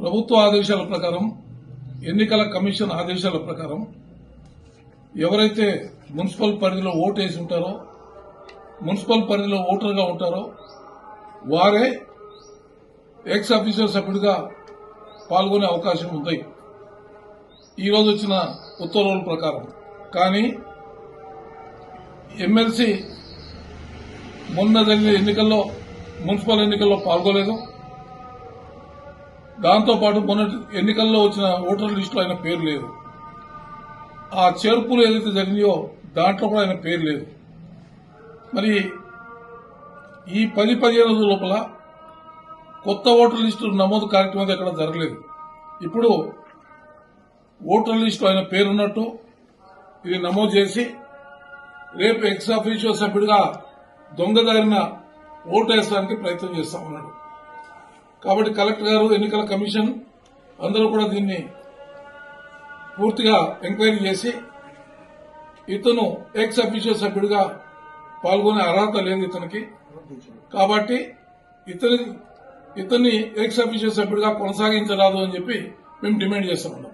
ప్రభుత్వ ఆదేశాల ప్రకారం ఎన్నికల కమిషన్ ఆదేశాల ప్రకారం ఎవరైతే మున్సిపల్ పరిధిలో ఓటు వేసి ఉంటారో మున్సిపల్ పరిధిలో ఓటర్గా ఉంటారో వారే ఎక్స్ ఆఫీసర్ సభ్యుడిగా పాల్గొనే అవకాశం ఉంది. ఈరోజు వచ్చిన ఉత్తర్వుల ప్రకారం. కానీ ఎమ్మెల్సీ మొన్న జరిగిన ఎన్నికల్లో మున్సిపల్ ఎన్నికల్లో పాల్గొలేదు. దాంతోపాటు మొన్న ఎన్నికల్లో వచ్చిన ఓటర్ లిస్టులో ఆయన పేరు లేదు. ఆ చేర్పులు ఏదైతే జరిగినాయో దాంట్లో కూడా ఆయన పేరు లేదు. మరి ఈ పది పదిహేను రోజుల లోపల కొత్త ఓటర్ లిస్టు నమోదు కార్యక్రమం ఎక్కడ జరగలేదు. ఇప్పుడు ఓటర్ లిస్టు ఆయన పేరున్నట్టు ఇది నమోదు చేసి రేపు ఎక్స్ ఆఫీషియో సభ్యుడిగా దొంగదారిన ఓటు వేసడానికి ప్రయత్నం చేస్తా ఉన్నాడు కాబట్టి కలెక్టర్ గారు ఎన్నికల కమిషన్ అందరూ కూడా దీన్ని పూర్తిగా ఎంక్వైరీ చేసి ఇతను ఎక్స్ అఫీషియల్ సభ్యుడిగా పాల్గొనే అర్హత లేదు ఇతనికి. కాబట్టి ఇతని ఇతన్ని ఎక్స్ అఫీషియల్ సభ్యుడిగా కొనసాగించరాదు అని చెప్పి మేము డిమాండ్ చేస్తా ఉన్నాం.